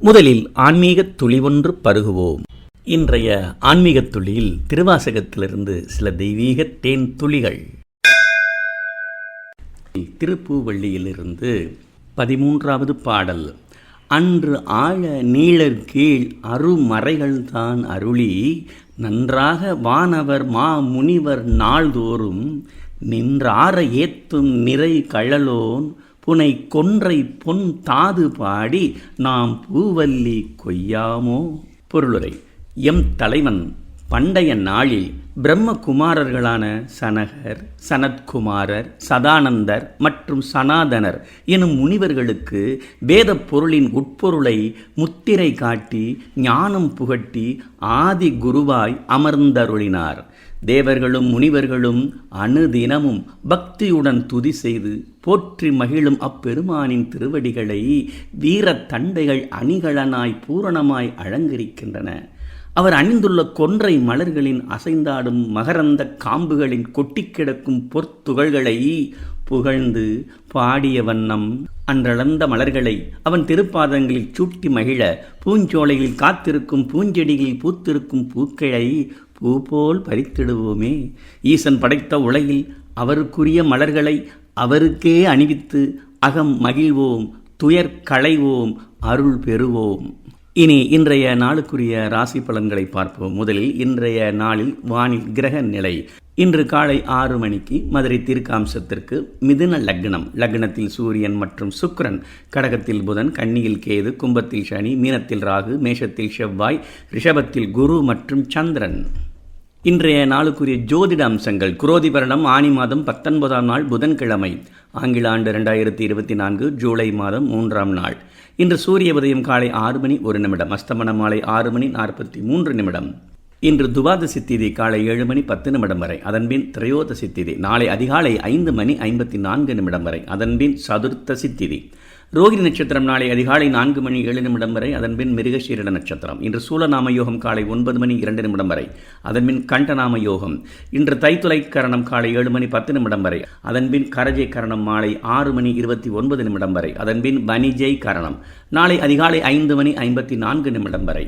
முதலில் ஆன்மீகத் துளி ஒன்று பருகுவோம். இன்றைய ஆன்மீகத் துளியில் திருவாசகத்திலிருந்து சில தெய்வீக தேன் துளிகள். திருப்பூவள்ளியிலிருந்து பதிமூன்றாவது பாடல். அன்று ஆழ நீளர் கீழ் அருமறைகள்தான் அருளி நன்றாக வானவர் மா முனிவர் நாள்தோறும் நின்றார ஏத்தும் நிறை கழலோன் புனை கொன்றை பொன் தாது பாடி நாம் பூவல்லி கொய்யாமோ? பொருளுரை எம் தலைவன் பண்டைய நாளில் பிரம்மகுமாரர்களான சனகர் சனத்குமாரர் சதானந்தர் மற்றும் சனாதனர் எனும் முனிவர்களுக்கு வேத பொருளின் உட்பொருளை முத்திரை காட்டி ஞானம் புகட்டி ஆதி குருவாய் அமர்ந்தருளினார். தேவர்களும் முனிவர்களும் அணுதினமும் பக்தியுடன் துதி செய்து போற்றி மகிழும் அப்பெருமானின் திருவடிகளை வீரத் தண்டைகள் அணிகலனாய் பூரணமாய் அலங்கரிக்கின்றன. அவர் அணிந்துள்ள கொன்றை மலர்களின் அசைந்தாடும் மகரந்த காம்புகளின் கொட்டி கிடக்கும் பொற்துகள்களை புகழ்ந்து பாடிய வண்ணம் அன்றளந்த மலர்களை அவன் திருப்பாதங்களில் சூட்டி மகிழ பூஞ்சோலையில் காத்திருக்கும் பூஞ்செடியில் பூத்திருக்கும் பூக்களை பூ போல் பறித்திடுவோமே. ஈசன் படைத்த உலகில் அவருக்குரிய மலர்களை அவருக்கே அணிவித்து அகம் மகிழ்வோம் துயர் களைவோம் அருள் பெறுவோம். இனி இன்றைய நாளுக்குரிய ராசி பலன்களை பார்ப்போம். முதலில் இன்றைய நாளில் வானில் கிரக நிலை. இன்று காலை ஆறு மணிக்கு மதுரை தீர்க்காம்சத்திற்கு மிதுன லக்னம். லக்னத்தில் சூரியன் மற்றும் சுக்ரன் கடகத்தில் புதன் கன்னியில் கேது கும்பத்தில் சனி மீனத்தில் ராகு மேஷத்தில் செவ்வாய் ரிஷபத்தில் குரு மற்றும் சந்திரன். இன்றைய நாளுக்குரிய ஜோதிட அம்சங்கள் குரோதி வருடம் ஆனி மாதம் பத்தொன்பதாம் நாள் புதன்கிழமை ஆங்கில ஆண்டு ரெண்டாயிரத்தி இருபத்தி நான்கு ஜூலை மாதம் மூன்றாம் நாள். இன்று சூரிய உதயம் காலை ஆறு மணி ஒரு நிமிடம் அஸ்தமன மாலை ஆறு மணி நாற்பத்தி மூன்று நிமிடம். இன்று துவாதசி திதி காலை ஏழு மணி பத்து நிமிடம் வரை அதன்பின் திரையோதசி திதி நாளை அதிகாலை ஐந்து மணி ஐம்பத்தி நான்கு நிமிடம் வரை அதன்பின் சதுர்த்தசி சித்திதி ரோகிணி நட்சத்திரம் நாளை அதிகாலை நான்கு மணி ஏழு நிமிடம் வரை அதன்பின் மிருகசீரட நட்சத்திரம். இன்று சூலநாம யோகம் காலை ஒன்பது மணி இரண்டு நிமிடம் வரை அதன்பின் கண்டநாம யோகம். இன்று தைத்துலை கரணம் காலை ஏழு மணி பத்து நிமிடம் வரை அதன்பின் கரஜை கரணம் மாலை ஆறு மணி இருபத்தி ஒன்பது நிமிடம் வரை அதன்பின் பனிஜெய் கரணம் நாளை அதிகாலை ஐந்து மணி ஐம்பத்தி நான்கு நிமிடம் வரை.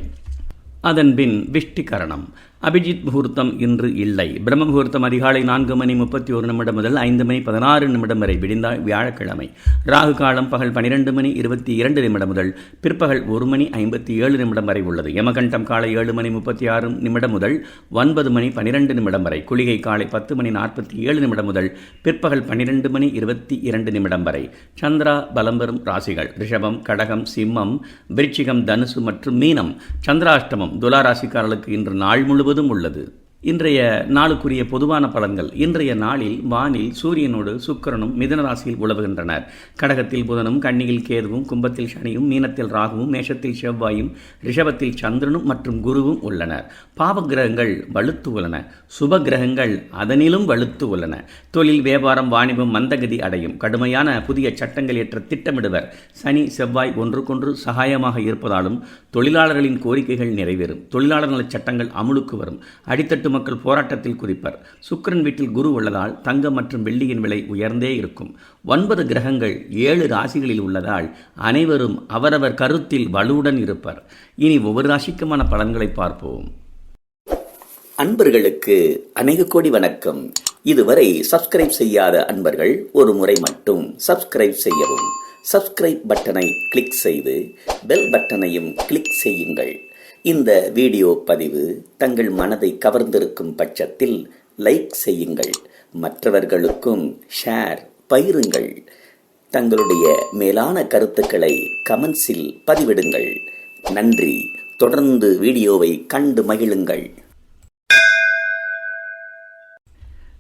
அதன்பின் விஷ்டி கரணம் அபிஜித் முகூர்த்தம் இன்று இல்லை. பிரம்ம முகூர்த்தம் அதிகாலை நான்கு மணி முப்பத்தி ஒரு நிமிடம் முதல் ஐந்து மணி பதினாறு நிமிடம் வரை விடிந்தால் வியாழக்கிழமை. ராகு காலம் பகல் பனிரெண்டு மணி இருபத்தி இரண்டு நிமிடம் முதல் பிற்பகல் ஒரு மணி ஐம்பத்தி ஏழு நிமிடம் வரை உள்ளது. யமகண்டம் காலை ஏழு மணி முப்பத்தி ஆறு நிமிடம் முதல் ஒன்பது மணி பனிரெண்டு நிமிடம் வரை. குளிகை காலை பத்து மணி நாற்பத்தி ஏழு நிமிடம் முதல் பிற்பகல் பன்னிரெண்டு மணி இருபத்தி இரண்டு நிமிடம் வரை. சந்திரா பலம் பெறும் ராசிகள். ரிஷபம் கடகம் சிம்மம் விருச்சிகம் தனுசு மற்றும் மீனம். சந்திராஷ்டமம் துலா ராசிக்காரர்களுக்கு இன்று நாள் முழுவதும் முழுவதும் உள்ளது. இன்றைய நாளுக்குரிய பொதுவான பலன்கள். இன்றைய நாளில் வானில் சூரியனோடு சுக்கரனும் மிதன ராசியில் உழவுகின்றனர். கடகத்தில் புதனும் கன்னியில் கேதுவும் கும்பத்தில் சனியும் மீனத்தில் ராகுவும் மேஷத்தில் செவ்வாயும் ரிஷபத்தில் சந்திரனும் மற்றும் குருவும் உள்ளனர். பாவ கிரகங்கள் வலுத்து உள்ளன. சுப கிரகங்கள் அதனிலும் வலுத்து உள்ளன. தொழில் வியாபாரம் வாணிபம் மந்தகதி அடையும். கடுமையான புதிய சட்டங்கள் ஏற்ற திட்டமிடுவர். சனி செவ்வாய் ஒன்றுக்கொன்று சகாயமாக இருப்பதாலும் தொழிலாளர்களின் கோரிக்கைகள் நிறைவேறும். தொழிலாளர் நலச் சட்டங்கள் அமுலுக்கு வரும். அடித்தட்டு மக்கள் போராட்டத்தில் குறிப்பர் சுக்கரன் வீட்டில் குரு உள்ளதால் தங்கம் மற்றும் வெள்ளியின் விலை உயர்ந்தே இருக்கும். ஒன்பது கிரகங்கள் ஏழு ராசிகளில் உள்ளதால் அனைவரும் அவரவர் கருத்தில் வலுவுடன் இருப்பர். இனி ஒவ்வொரு ராசிக்குமான பலன்களை பார்ப்போம். அன்பர்களுக்கு அநேக கோடி வணக்கம். இதுவரை சப்ஸ்கிரைப் செய்யாத அன்பர்கள் ஒரு முறை மட்டும் சப்ஸ்கிரைப் செய்யவும். சப்ஸ்கிரைப் பட்டனை கிளிக் செய்து பெல் பட்டனையும் கிளிக் செய்யுங்கள். இந்த வீடியோ பதிவு தங்கள் மனதை கவர்ந்திருக்கும் பட்சத்தில் லைக் செய்யுங்கள். மற்றவர்களுக்கும் ஷேர் பயிருங்கள் தங்களுடைய மேலான கருத்துக்களை கமெண்ட்ஸில் பதிவிடுங்கள். நன்றி. தொடர்ந்து வீடியோவை கண்டு மகிழுங்கள்.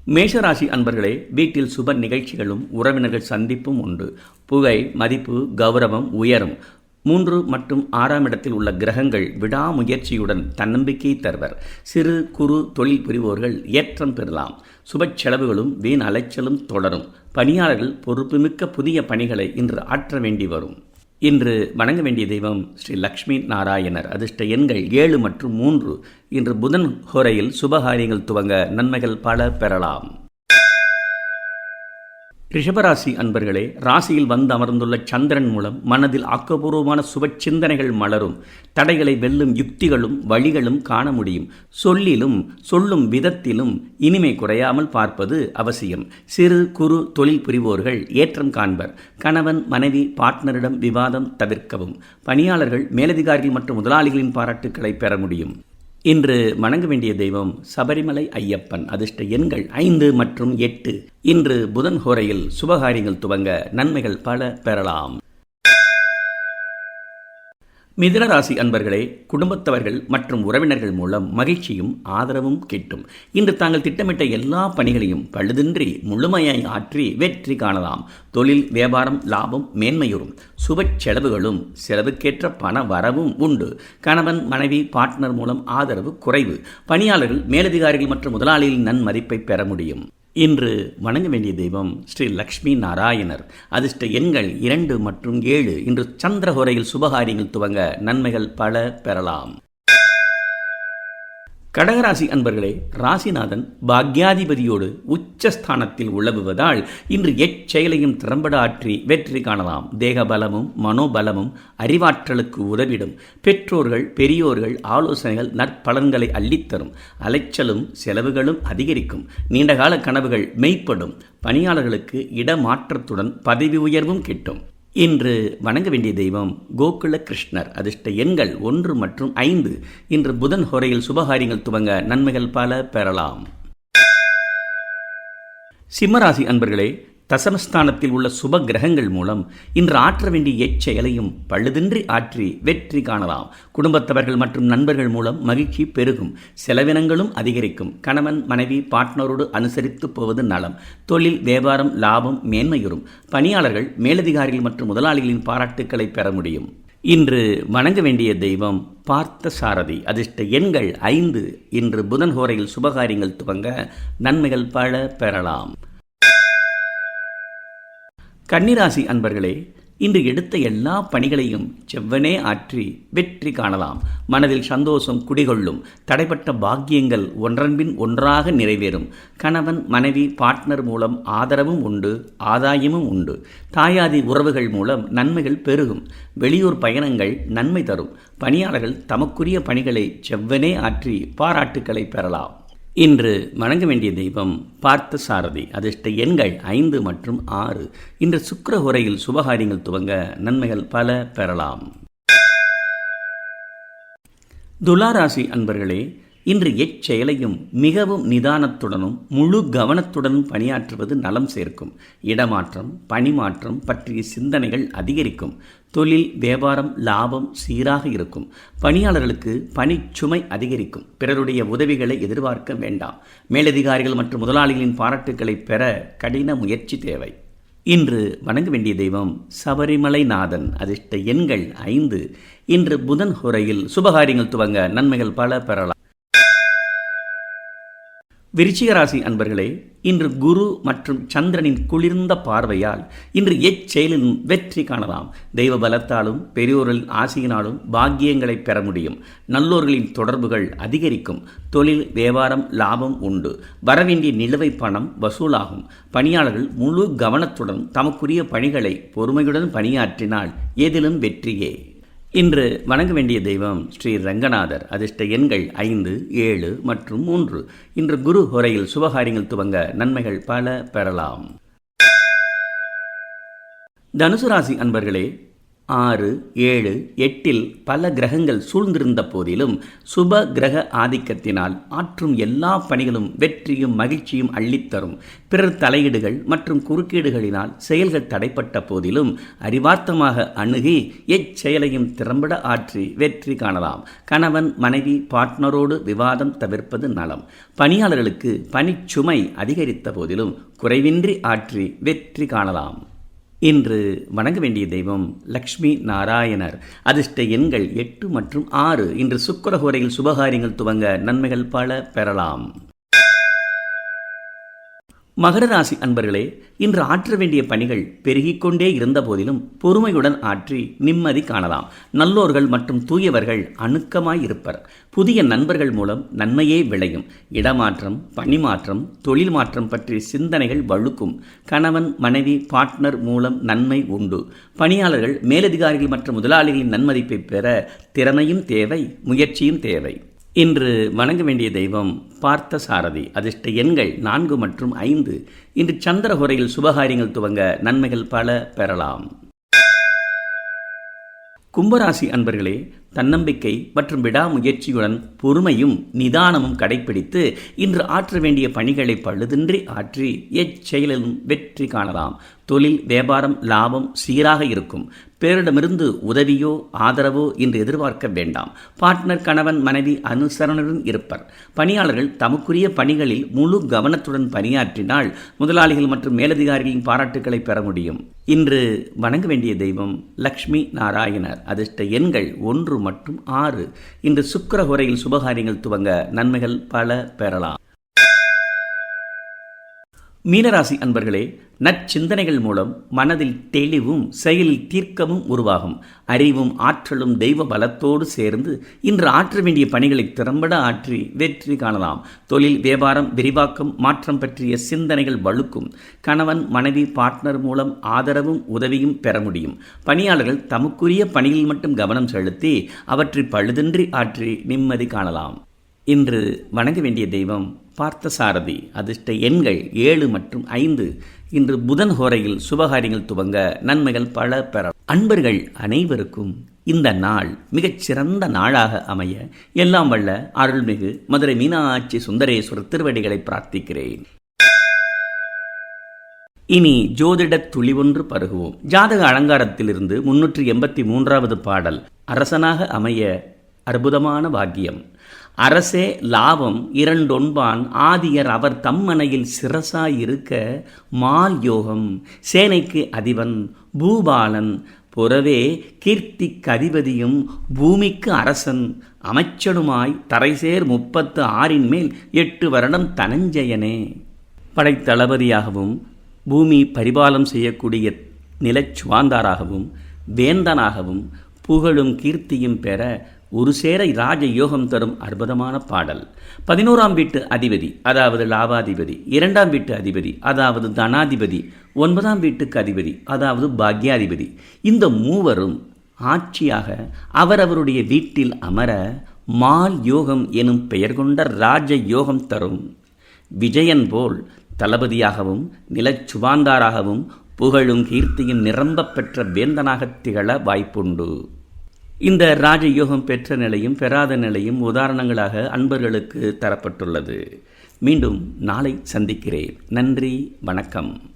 மேஷராசி அன்பர்களே வீட்டில் சுப நிகழ்ச்சிகளும் உறவினர்கள் சந்திப்பும் உண்டு. புகை மதிப்பு கௌரவம் உயரும். மூன்று மற்றும் ஆறாம் இடத்தில் உள்ள கிரகங்கள் விடாமுயற்சியுடன் தன்னம்பிக்கை தருவர். சிறு குறு தொழில் புரிவோர்கள் ஏற்றம் பெறலாம். சுப செலவுகளும் வீண் அலைச்சலும் தொடரும். பணியாளர்கள் பொறுப்புமிக்க புதிய பணிகளை இன்று ஆற்ற வேண்டி வரும். இன்று வணங்க வேண்டிய தெய்வம் ஸ்ரீ லக்ஷ்மி நாராயணர். அதிர்ஷ்ட எண்கள் ஏழு மற்றும் மூன்று. இன்று புதன் ஹோரையில் சுபகாரியங்கள் துவங்க நன்மைகள் பல பெறலாம். ரிஷபராசி அன்பர்களே ராசியில் வந்து அமர்ந்துள்ள சந்திரன் மூலம் மனதில் ஆக்கப்பூர்வமான சுப சிந்தனைகள் மலரும். தடைகளை வெல்லும் யுக்திகளும் வழிகளும் காண முடியும். சொல்லிலும் சொல்லும் விதத்திலும் இனிமை குறையாமல் பார்ப்பது அவசியம். சிறு குறு தொழில் புரிவோர்கள் ஏற்றம் காண்பர். கணவன் மனைவி பார்ட்னரிடம் விவாதம் தவிர்க்கவும். பணியாளர்கள் மேலதிகாரிகள் மற்றும் முதலாளிகளின் பாராட்டுக்களை பெற முடியும். இன்று வணங்க வேண்டிய தெய்வம் சபரிமலை ஐயப்பன் அதிர்ஷ்ட எண்கள் ஐந்து மற்றும் எட்டு. இன்று புதன் ஹோரையில் சுபகாரியங்கள் துவங்க நன்மைகள் பல பெறலாம். மிதுனராசி அன்பர்களே குடும்பத்தவர்கள் மற்றும் உறவினர்கள் மூலம் மகிழ்ச்சியும் ஆதரவும் கிட்டும். இன்று தாங்கள் திட்டமிட்ட எல்லா பணிகளையும் பழுதின்றி முழுமையாய் ஆற்றி வெற்றி காணலாம். தொழில் வியாபாரம் லாபம் மேன்மையுறும். சுப செலவுகளும் செலவுக்கேற்ற பண வரவும் உண்டு. கணவன் மனைவி பார்ட்னர் மூலம் ஆதரவு குறைவு. பணியாளர்கள் மேலதிகாரிகள் மற்றும் முதலாளிகளின் நன்மதிப்பை பெற முடியும். இன்று வணங்க வேண்டிய தெய்வம் ஸ்ரீ லக்ஷ்மி நாராயணர். அதிர்ஷ்ட எண்கள் இரண்டு மற்றும் ஏழு. இன்று சந்திரஹோரையில் சுபகாரியங்கள் துவங்க நன்மைகள் பல பெறலாம். கடகராசி அன்பர்களே ராசிநாதன் பாக்யாதிபதியோடு உச்சஸ்தானத்தில் உழவுவதால் இன்று எச்செயலையும் திறம்பட ஆற்றி வெற்றி காணலாம். தேக பலமும் மனோபலமும் அறிவாற்றலுக்கு உதவிடும். பெற்றோர்கள் பெரியோர்கள் ஆலோசனைகள் நற்பலன்களை அள்ளித்தரும். அலைச்சலும் செலவுகளும் அதிகரிக்கும். நீண்டகால கனவுகள் மெய்ப்படும். பணியாளர்களுக்கு இடமாற்றத்துடன் பதவி உயர்வும் கிட்டும். இன்று வணங்க வேண்டிய தெய்வம் கோகுல கிருஷ்ணர் அதிர்ஷ்ட எண்கள் ஒன்று மற்றும் ஐந்து. இன்று புதன் ஹோரையில் சுபகாரியங்கள் துவங்க நன்மைகள் பல பெறலாம். சிம்மராசி அன்பர்களே தசமஸ்தானத்தில் உள்ள சுப கிரகங்கள் மூலம் இன்று ஆற்ற வேண்டிய எச்செயலையும் பழுதின்றி ஆற்றி வெற்றி காணலாம். குடும்பத்தவர்கள் மற்றும் நண்பர்கள் மூலம் மகிழ்ச்சி பெருகும். செலவினங்களும் அதிகரிக்கும். கணவன் மனைவி பார்ட்னரோடு அனுசரித்து போவது நலம். தொழில் வியாபாரம் லாபம் மேன்மையுறும். பணியாளர்கள் மேலதிகாரிகள் மற்றும் முதலாளிகளின் பாராட்டுக்களை பெற முடியும். இன்று வணங்க வேண்டிய தெய்வம் பார்த்த சாரதி அதிர்ஷ்ட எண்கள் ஐந்து. இன்று புதன் ஹோரையில் சுபகாரியங்கள் துவங்க நன்மைகள் பல பெறலாம். கன்னிராசி அன்பர்களே இன்று எடுத்த எல்லா பணிகளையும் செவ்வனே ஆற்றி வெற்றி காணலாம். மனதில் சந்தோஷம் குடிகொள்ளும் தடைப்பட்ட பாக்கியங்கள் ஒன்றன்பின் ஒன்றாக நிறைவேறும். கணவன் மனைவி பார்ட்னர் மூலம் ஆதரவும் உண்டு ஆதாயமும் உண்டு. தாயாதி உறவுகள் மூலம் நன்மைகள் பெருகும். வெளியூர் பயணங்கள் நன்மை தரும். பணியாளர்கள் தமக்குரிய பணிகளை செவ்வனே ஆற்றி பாராட்டுக்களை பெறலாம். இன்று வணங்க வேண்டிய தெய்வம் பார்த்த சாரதி அதிர்ஷ்ட எண்கள் ஐந்து மற்றும் ஆறு. இன்று சுக்கர உரையில் சுபகாரியங்கள் துவங்க நன்மைகள் பல பெறலாம். துலாராசி அன்பர்களே இன்று எச்செயலையும் மிகவும் நிதானத்துடனும் முழு கவனத்துடனும் பணியாற்றுவது நலம் சேர்க்கும். இடமாற்றம் பணிமாற்றம் பற்றிய சிந்தனைகள் அதிகரிக்கும். தொழில் வியாபாரம் லாபம் சீராக இருக்கும். பணியாளர்களுக்கு பணிச்சுமை அதிகரிக்கும். பிறருடைய உதவிகளை எதிர்பார்க்க வேண்டாம். மேலதிகாரிகள் மற்றும் முதலாளிகளின் பாராட்டுக்களை பெற கடின முயற்சி தேவை. இன்று வணங்க வேண்டிய தெய்வம் சபரிமலை நாதன் அதிர்ஷ்ட எண்கள் ஐந்து. இன்று புதன் ஹுரையில் சுபகாரியங்கள் துவங்க நன்மைகள் பல பெறலாம். விருச்சிகராசி அன்பர்களே இன்று குரு மற்றும் சந்திரனின் குளிர்ந்த பார்வையால் இன்று எச்செயலிலும் வெற்றி காணலாம். தெய்வ பலத்தாலும் பெரியோர்களின் ஆசையினாலும் பாக்கியங்களை பெற முடியும். நல்லோர்களின் தொடர்புகள் அதிகரிக்கும். தொழில் வியாபாரம் லாபம் உண்டு. வரவேண்டிய நிலுவை பணம் வசூலாகும். பணியாளர்கள் முழு கவனத்துடன் தமக்குரிய பணிகளை பொறுமையுடன் பணியாற்றினால் எதிலும் வெற்றியே. இன்று வணங்க வேண்டிய தெய்வம் ஸ்ரீ ரங்கநாதர். அதிர்ஷ்ட எண்கள் ஐந்து ஏழு மற்றும் மூன்று. இன்று குரு ஹொரையில் சுபகாரியங்கள் துவங்க நன்மைகள் பல பெறலாம். தனுசு ராசி அன்பர்களே ஆறு ஏழு எட்டில் பல கிரகங்கள் சூழ்ந்திருந்த போதிலும் சுப கிரக ஆதிக்கத்தினால் ஆற்றும் எல்லா பணிகளும் வெற்றியும் மகிழ்ச்சியும் அள்ளித்தரும். பிறர் தலையீடுகள் மற்றும் குறுக்கீடுகளினால் செயல்கள் தடைப்பட்ட போதிலும் அறிவார்த்தமாக அணுகி எச்செயலையும் திறம்பட ஆற்றி வெற்றி காணலாம். கணவன் மனைவி பார்ட்னரோடு விவாதம் தவிர்ப்பது நலம். பணியாளர்களுக்கு பணிச்சுமை அதிகரித்த போதிலும் குறைவின்றி ஆற்றி வெற்றி காணலாம். இன்று வணங்க வேண்டிய தெய்வம் லக்ஷ்மி நாராயணர். அதிர்ஷ்ட எண்கள் எட்டு மற்றும் ஆறு. இன்று சுக்கரஹோரையில் சுபகாரியங்கள் துவங்க நன்மைகள் பல பெறலாம். மகர ராசி அன்பர்களே இன்று ஆற்ற வேண்டிய பணிகள் பெருகிக்கொண்டே இருந்த போதிலும் பொறுமையுடன் ஆற்றி நிம்மதி காணலாம். நல்லோர்கள் மற்றும் தூயவர்கள் அணுக்கமாய் இருப்பர். புதிய நண்பர்கள் மூலம் நன்மையே விளையும். இடமாற்றம் பணிமாற்றம் தொழில் மாற்றம் பற்றிய சிந்தனைகள் வழுக்கும். கணவன் மனைவி பார்ட்னர் மூலம் நன்மை உண்டு. பணியாளர்கள் மேலதிகாரிகள் மற்றும் முதலாளிகளின் நன்மதிப்பை பெற திறமையும் தேவை முயற்சியும் தேவை. இன்று வணங்க வேண்டிய தெய்வம் பார்த்த சாரதி அதிர்ஷ்ட எண்கள் நான்கு மற்றும் ஐந்து. இன்று சந்திரஹுரையில் சுபகாரியங்கள் துவங்க நன்மைகள் பல பெறலாம். கும்பராசி அன்பர்களே தன்னம்பிக்கை மற்றும் விடாமுயற்சியுடன் பொறுமையும் நிதானமும் கடைபிடித்து இன்று ஆற்ற வேண்டிய பணிகளை பழுதின்றி ஆற்றி எச்செயலிலும் வெற்றி காணலாம். தொழில் வியாபாரம் லாபம் சீராக இருக்கும். பேரிடமிருந்து உதவியோ ஆதரவோ இன்று எதிர்பார்க்க வேண்டாம். பார்ட்னர் கணவன் மனைவி அனுசரணுடன் இருப்பர். பணியாளர்கள் தமக்குரிய பணிகளில் முழு கவனத்துடன் பணியாற்றினால் முதலாளிகள் மற்றும் மேலதிகாரிகளின் பாராட்டுகளை பெற முடியும். இன்று வணங்க வேண்டிய தெய்வம் லக்ஷ்மி நாராயணர். அதிர்ஷ்ட எண்கள் ஒன்று மற்றும் ஆறு. இன்று சுக்கரஹுரையில் சுபகாரியங்கள் துவங்க நன்மைகள் பல பெறலாம். மீனராசி அன்பர்களே நற்சிந்தனைகள் மூலம் மனதில் தெளிவும் செயலில் தீர்க்கமும் உருவாகும். அறிவும் ஆற்றலும் தெய்வ பலத்தோடு சேர்ந்து இன்று ஆற்ற வேண்டிய பணிகளை திறம்பட ஆற்றி வெற்றி காணலாம். தொழில் வியாபாரம் விரிவாக்கம் மாற்றம் பற்றிய சிந்தனைகள் வலுக்கும் கணவன் மனைவி பார்ட்னர் மூலம் ஆதரவும் உதவியும் பெற முடியும். பணியாளர்கள் தமக்குரிய பணியில் மட்டும் கவனம் செலுத்தி அவற்றை பழுதின்றி ஆற்றி நிம்மதி காணலாம். இன்று வணங்க வேண்டிய தெய்வம் பார்த்தசாரதி. அதிர்ஷ்ட எண்கள் ஏழு மற்றும் ஐந்து. இன்று புதன் ஹோரையில் சுபகாரியங்கள் துவங்க நன்மைகள் பல பெற. அன்பர்கள் அனைவருக்கும் இந்த நாள் மிகச் சிறந்த நாளாக அமைய எல்லாம் வல்ல அருள்மிகு மதுரை மீனாட்சி சுந்தரேஸ்வரர் திருவடிகளை பிரார்த்திக்கிறேன். இனி ஜோதிட துளி ஒன்று பருகுவோம். ஜாதக அலங்காரத்திலிருந்து முன்னூற்றி எண்பத்தி மூன்றாவது பாடல். அரசனாக அமைய அற்புதமான பாக்கியம். அரசே லாபம் இரண்டொன்பான் ஆதியர் அவர் தம்மனையில் சிரசாயிருக்க மால் யோகம். சேனைக்கு அதிபன் பூபாலன் புறவே கீர்த்தி கதிபதியும் பூமிக்கு அரசன். அமைச்சனுமாய் தரைசேர் முப்பத்து ஆறின் மேல் எட்டு வருடம் தனஞ்சயனே. படைத்தளபதியாகவும் பூமி பரிபாலம் செய்யக்கூடிய நிலச்சுவாந்தாராகவும் வேந்தனாகவும் புகழும் கீர்த்தியும் பெற ஒரு சேர ராஜ யோகம் தரும் அற்புதமான பாடல். பதினோராம் வீட்டு அதிபதி அதாவது லாபாதிபதி இரண்டாம் வீட்டு அதிபதி அதாவது தனாதிபதி. ஒன்பதாம் வீட்டுக்கு அதிபதி அதாவது பாக்யாதிபதி. இந்த மூவரும் ஆட்சியாக அவரவருடைய வீட்டில் அமர மால் யோகம் எனும் பெயர் கொண்ட ராஜ யோகம் தரும். விஜயன் போல் தளபதியாகவும் நிலச்சுவாந்தாராகவும் புகழும் கீர்த்தியும் நிரம்ப பெற்ற வேந்தனாகத் திகழ வாய்ப்புண்டு. இந்த ராஜயோகம் பெற்ற நிலையும் பெறாத நிலையும் உதாரணங்களாக அன்பர்களுக்கு தரப்பட்டுள்ளது. மீண்டும் நாளை சந்திக்கிறேன். நன்றி வணக்கம்.